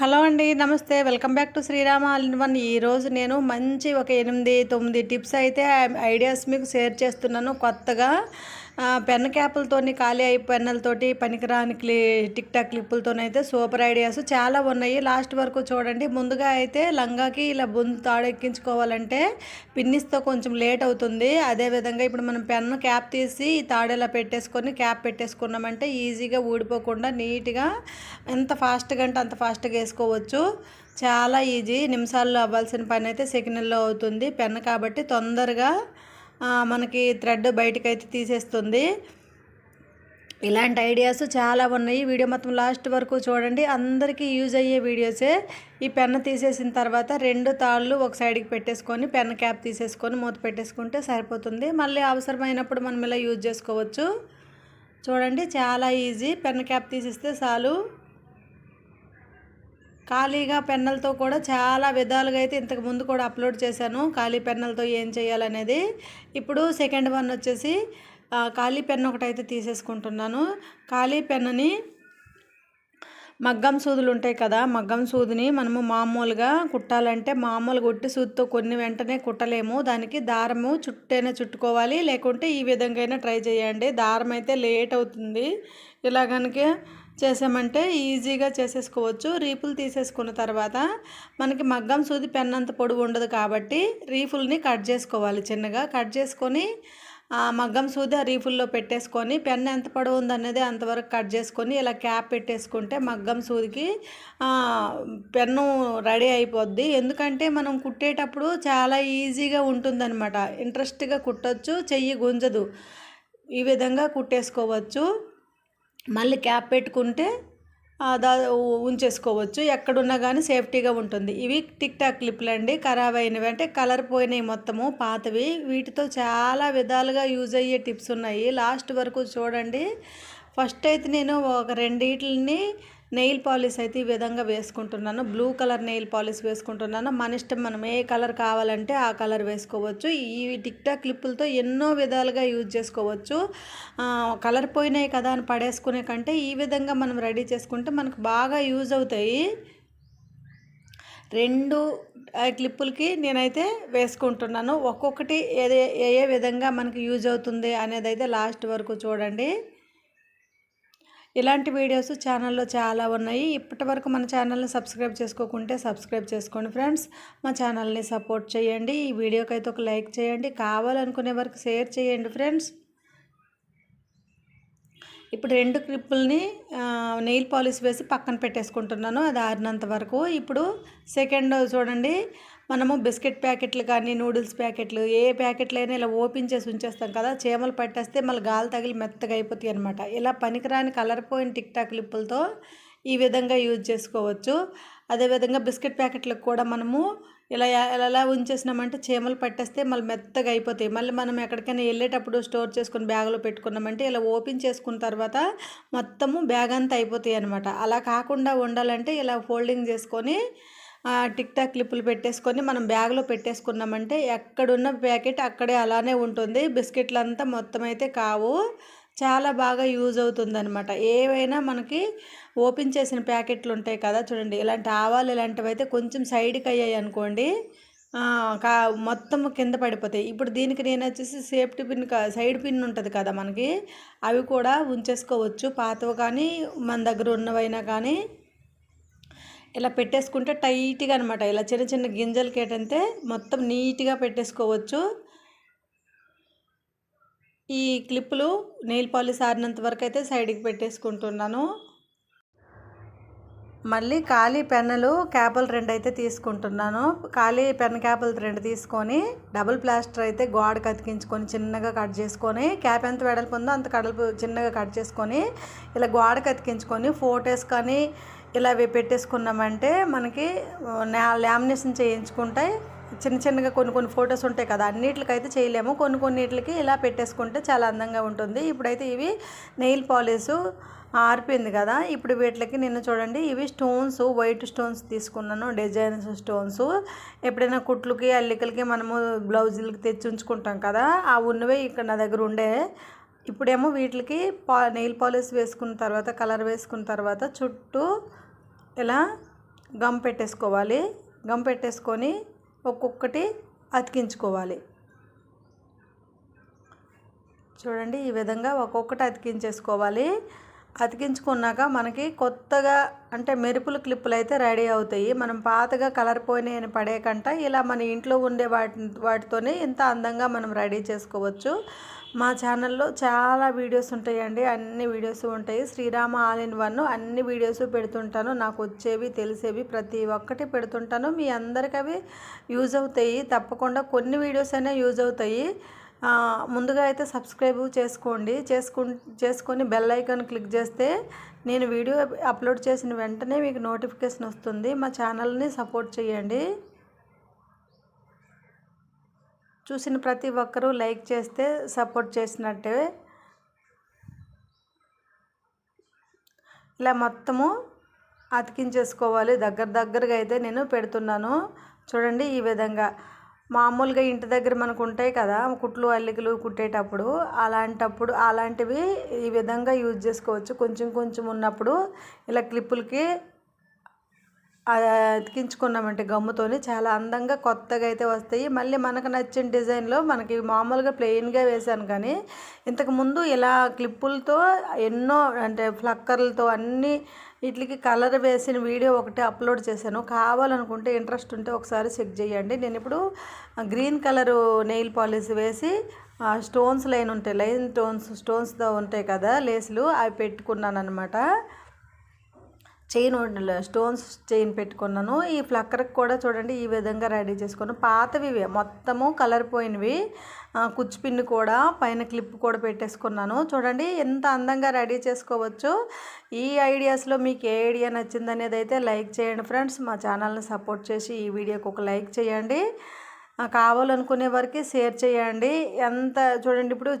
Hello అండి నమస్తే. Welcome back to Srirama all in one. ఈరోజు నేను మంచి ఒక ఎనిమిది తొమ్మిది టిప్స్ అయితే ఐడియాస్ మీకు షేర్ చేస్తున్నాను. కొత్తగా పెన్ క్యాపులతోని ఖాళీ అయి పెన్నులతోటి పనికిరాని క్లి టిక్ టాక్ క్లిప్పులతోనైతే సూపర్ ఐడియాస్ చాలా ఉన్నాయి. లాస్ట్ వరకు చూడండి. ముందుగా అయితే లంగాకి ఇలా బుందు తాడెక్కించుకోవాలంటే పిన్నిస్తో కొంచెం లేట్ అవుతుంది. అదేవిధంగా ఇప్పుడు మనం పెన్ను క్యాప్ తీసి తాడేలా పెట్టేసుకొని క్యాప్ పెట్టేసుకున్నామంటే ఈజీగా ఊడిపోకుండా నీట్గా ఎంత ఫాస్ట్గా అంటే అంత ఫాస్ట్గా వేసుకోవచ్చు. చాలా ఈజీ. నిమిషాల్లో అవ్వాల్సిన పని అయితే సెకండ్లో అవుతుంది. పెన్ కాబట్టి తొందరగా మనకి థ్రెడ్ బయటకైతే తీసేస్తుంది. ఇలాంటి ఐడియాస్ చాలా ఉన్నాయి. వీడియో మొత్తం లాస్ట్ వరకు చూడండి. అందరికీ యూజ్ అయ్యే వీడియోసే. ఈ పెన్ను తీసేసిన తర్వాత రెండు తాళ్ళు ఒక సైడ్కి పెట్టేసుకొని పెన్ క్యాప్ తీసేసుకొని మూత పెట్టేసుకుంటే సరిపోతుంది. మళ్ళీ అవసరమైనప్పుడు మనం ఇలా యూజ్ చేసుకోవచ్చు. చూడండి చాలా ఈజీ. పెన్ క్యాప్ తీసేస్తే చాలు. ఖాళీగా పెన్నులతో కూడా చాలా విధాలుగా అయితే ఇంతకు ముందు కూడా అప్లోడ్ చేశాను. ఖాళీ పెన్నులతో ఏం చేయాలనేది. ఇప్పుడు సెకండ్ వన్ వచ్చేసి ఖాళీ పెన్ ఒకటైతే తీసేసుకుంటున్నాను. ఖాళీ పెన్నుని మగ్గం సూదులు ఉంటాయి కదా మగ్గం సూదిని మనము మామూలుగా కుట్టాలంటే మామూలుగా ఉట్టి సూదితో కొన్ని వెంటనే కుట్టలేము. దానికి దారము చుట్టైనా చుట్టుకోవాలి. లేకుంటే ఈ విధంగా అయినా ట్రై చేయండి. దారం అయితే లేట్ అవుతుంది. ఇలా కనుక చేసామంటే ఈజీగా చేసేసుకోవచ్చు. రీపులు తీసేసుకున్న తర్వాత మనకి మగ్గం సూది పెన్ అంత పొడవు ఉండదు కాబట్టి రీఫుల్ని కట్ చేసుకోవాలి చిన్నగా. కట్ చేసుకొని మగ్గం సూది ఆ రీఫుల్లో పెట్టేసుకొని పెన్ ఎంత పొడవు ఉందనేది అంతవరకు కట్ చేసుకొని ఇలా క్యాప్ పెట్టేసుకుంటే మగ్గం సూదికి పెన్ను రెడీ అయిపోద్ది. ఎందుకంటే మనం కుట్టేటప్పుడు చాలా ఈజీగా ఉంటుందన్నమాట. ఇంట్రెస్ట్గా కుట్టచ్చు చెయ్యి గుంజదు. ఈ విధంగా కుట్టేసుకోవచ్చు. మళ్ళీ క్యాప్ పెట్టుకుంటే దా ఉంచేసుకోవచ్చు. ఎక్కడున్నా కానీ సేఫ్టీగా ఉంటుంది. ఇవి టిక్ టాక్ క్లిప్లు అండి. ఖరాబ్ అయినవి అంటే కలర్ పోయినాయి మొత్తము పాతవి. వీటితో చాలా విధాలుగా యూజ్ అయ్యే టిప్స్ ఉన్నాయి. లాస్ట్ వరకు చూడండి. ఫస్ట్ అయితే నేను ఒక రెండిటిని నెయిల్ పాలిష్ అయితే ఈ విధంగా వేసుకుంటున్నాను. బ్లూ కలర్ నెయిల్ పాలిష్ వేసుకుంటున్నాను. మన ఇష్టం మనం ఏ కలర్ కావాలంటే ఆ కలర్ వేసుకోవచ్చు. ఈ టిక్టాక్ క్లిప్పులతో ఎన్నో విధాలుగా యూజ్ చేసుకోవచ్చు. కలర్ పోయినాయి కదా అని పడేసుకునే కంటే ఈ విధంగా మనం రెడీ చేసుకుంటే మనకు బాగా యూజ్ అవుతాయి. రెండు క్లిప్పులకి నేనైతే వేసుకుంటున్నాను. ఒక్కొక్కటి ఏదే ఏ ఏ విధంగా మనకి యూజ్ అవుతుంది అనేది అయితే లాస్ట్ వరకు చూడండి. ఇలాంటి వీడియోస్ ఛానల్లో చాలా ఉన్నాయి. ఇప్పటి వరకు మన ఛానల్ని సబ్స్క్రైబ్ చేసుకోకుంటే సబ్స్క్రైబ్ చేసుకోండి ఫ్రెండ్స్. మా ఛానల్ని సపోర్ట్ చేయండి. ఈ వీడియోకి అయితే ఒక లైక్ చేయండి. కావాలనుకునే వరకు షేర్ చేయండి ఫ్రెండ్స్. ఇప్పుడు రెండు క్లిప్పుల్ని నెయిల్ పాలిష్ వేసి పక్కన పెట్టేసుకుంటున్నాను. అది ఆరినంత వరకు. ఇప్పుడు సెకండ్ చూడండి. మనము బిస్కెట్ ప్యాకెట్లు కానీ నూడిల్స్ ప్యాకెట్లు ఏ ప్యాకెట్లు అయినా ఇలా ఓపెన్ చేసి ఉంచేస్తాం కదా చీమలు పట్టేస్తే మళ్ళీ గాలి తగిలి మెత్తగా అయిపోతాయి అనమాట ఇలా పనికిరాని కలర్ పోయిన టిక్ టాక్ క్లిప్పులతో ఈ విధంగా యూజ్ చేసుకోవచ్చు. అదేవిధంగా బిస్కెట్ ప్యాకెట్లకు కూడా మనము ఇలా ఎలా ఉంచేసినామంటే చీమలు పట్టేస్తే మళ్ళీ మెత్తగా అయిపోతాయి. మళ్ళీ మనం ఎక్కడికైనా వెళ్ళేటప్పుడు స్టోర్ చేసుకుని బ్యాగ్లో పెట్టుకున్నామంటే ఇలా ఓపెన్ చేసుకున్న తర్వాత మొత్తము బ్యాగ్ అంతా అయిపోతాయి అనమాట అలా కాకుండా ఉండాలంటే ఇలా ఫోల్డింగ్ చేసుకొని టిక్ టాక్ క్లిప్పులు పెట్టేసుకొని మనం బ్యాగ్లో పెట్టేసుకున్నామంటే ఎక్కడున్న ప్యాకెట్ అక్కడే అలానే ఉంటుంది. బిస్కెట్లు అంతా మొత్తం అయితే కావు. చాలా బాగా యూజ్ అవుతుందనమాట ఏవైనా మనకి ఓపెన్ చేసిన ప్యాకెట్లు ఉంటాయి కదా చూడండి. ఇలాంటి ఆవాలు ఇలాంటివి అయితే కొంచెం సైడ్కి అయ్యాయి అనుకోండి కా మొత్తం కింద పడిపోతాయి. ఇప్పుడు దీనికి నేను వచ్చేసి సేఫ్టీ పిన్ సైడ్ పిన్ ఉంటుంది కదా మనకి అవి కూడా ఉంచేసుకోవచ్చు. పాతవి కానీ మన దగ్గర ఉన్నవైనా కానీ ఇలా పెట్టేసుకుంటే టైట్గా అనమాట ఇలా చిన్న చిన్న గింజలకి ఏంటంటే మొత్తం నీట్గా పెట్టేసుకోవచ్చు. ఈ క్లిప్పులు నెయిల్ పాలిష్ ఆరినంత వరకు అయితే సైడ్కి పెట్టేసుకుంటున్నాను. మళ్ళీ ఖాళీ పెన్నులు క్యాపులు రెండు అయితే తీసుకుంటున్నాను. ఖాళీ పెన్ క్యాపులు రెండు తీసుకొని డబుల్ ప్లాస్టర్ అయితే గోడకు అతికించుకొని చిన్నగా కట్ చేసుకొని క్యాప్ ఎంత వెడల్పు ఉందో అంత కడల్పు చిన్నగా కట్ చేసుకొని ఇలా గోడకు అతికించుకొని ఫోటోస్ కానీ ఇలా అవి పెట్టేసుకున్నామంటే మనకి లామినేషన్ చేయించుకుంటే చిన్న చిన్నగా కొన్ని కొన్ని ఫొటోస్ ఉంటాయి కదా అన్నిటికైతే చేయలేము. కొన్ని కొన్నిటికి ఇలా పెట్టేసుకుంటే చాలా అందంగా ఉంటుంది. ఇప్పుడైతే ఇవి నెయిల్ పాలిష్ ఆరిపోయింది కదా ఇప్పుడు వీటికి నేను చూడండి. ఇవి స్టోన్స్ వైట్ స్టోన్స్ తీసుకున్నాను డిజైన్స్ స్టోన్స్. ఎప్పుడైనా కుట్లకి అల్లికలకి మనము బ్లౌజులకి తెచ్చి ఉంచుకుంటాం కదా ఆ ఉన్నవే ఇక్కడ నా దగ్గర ఉండే. ఇప్పుడేమో వీటికి పా నెయిల్ పాలిష్ వేసుకున్న తర్వాత కలర్ వేసుకున్న తర్వాత చుట్టూ ఇలా గమ్ పెట్టేసుకోవాలి. గమ్ పెట్టేసుకొని ఒక్కొక్కటి అతికించుకోవాలి. చూడండి ఈ విధంగా ఒక్కొక్కటి అతికించేసుకోవాలి. అతికించుకున్నాక మనకి కొత్తగా అంటే మెరుపులు క్లిప్పులు అయితే రెడీ అవుతాయి. మనం పాతగా కలర్ పోయినాయని పడేకంట ఇలా మన ఇంట్లో ఉండే వాటి వాటితోనే ఇంత అందంగా మనం రెడీ చేసుకోవచ్చు. మా ఛానల్లో చాలా వీడియోస్ ఉంటాయండి. అన్ని వీడియోస్ ఉంటాయి. శ్రీరామ ఆల్ ఇన్ వన్ అన్ని వీడియోస్ పెడుతుంటాను. నాకు వచ్చేవి తెలిసేవి ప్రతి ఒక్కటి పెడుతుంటాను. మీ అందరికి అవి యూజ్ అవుతాయి. తప్పకుండా కొన్ని వీడియోస్ అయినా యూజ్ అవుతాయి. ముందుగా అయితే సబ్స్క్రైబ్ చేసుకోండి. చేసుకు చేసుకొని బెల్ ఐకాన్ క్లిక్ చేస్తే నేను వీడియో అప్లోడ్ చేసిన వెంటనే మీకు నోటిఫికేషన్ వస్తుంది. మా ఛానల్ని సపోర్ట్ చేయండి. చూసిన ప్రతి ఒక్కరూ లైక్ చేస్తే సపోర్ట్ చేసినట్టే. ఇలా మొత్తము అతికించేసుకోవాలి. దగ్గర దగ్గరగా అయితే నేను పెడుతున్నాను. చూడండి ఈ విధంగా. మామూలుగా ఇంటి దగ్గర మనకు ఉంటాయి కదా కుట్లు అల్లికలు కుట్టేటప్పుడు అలాంటప్పుడు అలాంటివి ఈ విధంగా యూజ్ చేసుకోవచ్చు. కొంచెం కొంచెం ఉన్నప్పుడు ఇలా క్లిప్పులకి అతికించుకున్నామంటే గమ్ముతోని చాలా అందంగా కొత్తగా అయితే వస్తాయి. మళ్ళీ మనకు నచ్చిన డిజైన్లో మనకి మామూలుగా ప్లెయిన్గా వేశాను కానీ ఇంతకుముందు ఇలా క్లిప్పులతో ఎన్నో అంటే ఫ్లక్కర్లతో అన్నీ వీటికి కలర్ వేసిన వీడియో ఒకటి అప్లోడ్ చేశాను. కావాలనుకుంటే ఇంట్రెస్ట్ ఉంటే ఒకసారి చెక్ చేయండి. నేను ఇప్పుడు గ్రీన్ కలరు నెయిల్ పాలిష్ వేసి స్టోన్స్ లైన్ ఉంటాయి లైన్ స్టోన్స్ స్టోన్స్తో ఉంటాయి కదా లేసులు అవి పెట్టుకున్నాను అనమాట చైన్ స్టోన్స్ చైన్ పెట్టుకున్నాను. ఈ ఫ్లక్కర్కి కూడా చూడండి ఈ విధంగా రెడీ చేసుకున్నాను. పాతవి మొత్తము కలర్ పోయినవి. కుచ్చిపిన్ని కూడా పైన క్లిప్ కూడా పెట్టేసుకున్నాను. చూడండి ఎంత అందంగా రెడీ చేసుకోవచ్చు. ఈ ఐడియాస్లో మీకు ఏ ఐడియా నచ్చిందనేది అయితే లైక్ చేయండి ఫ్రెండ్స్. మా ఛానల్ని సపోర్ట్ చేసి ఈ వీడియోకి ఒక లైక్ చేయండి. కావాలనుకునే వరకు షేర్ చేయండి. ఎంత చూడండి ఇప్పుడు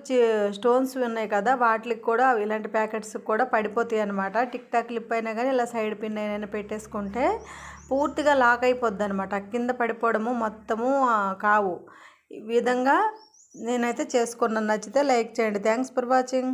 స్టోన్స్ ఉన్నాయి కదా వాటికి కూడా ఇలాంటి ప్యాకెట్స్ కూడా పడిపోతాయి అనమాట టిక్ టాక్ క్లిప్ అయినా కానీ ఇలా సైడ్ పిన్ అయినా పెట్టేసుకుంటే పూర్తిగా లాక్ అయిపోద్ది అనమాట కింద పడిపోవడము మొత్తము కావు. ఈ విధంగా నేనైతే చేసుకున్నాను. నచ్చితే లైక్ చేయండి. Thanks for watching.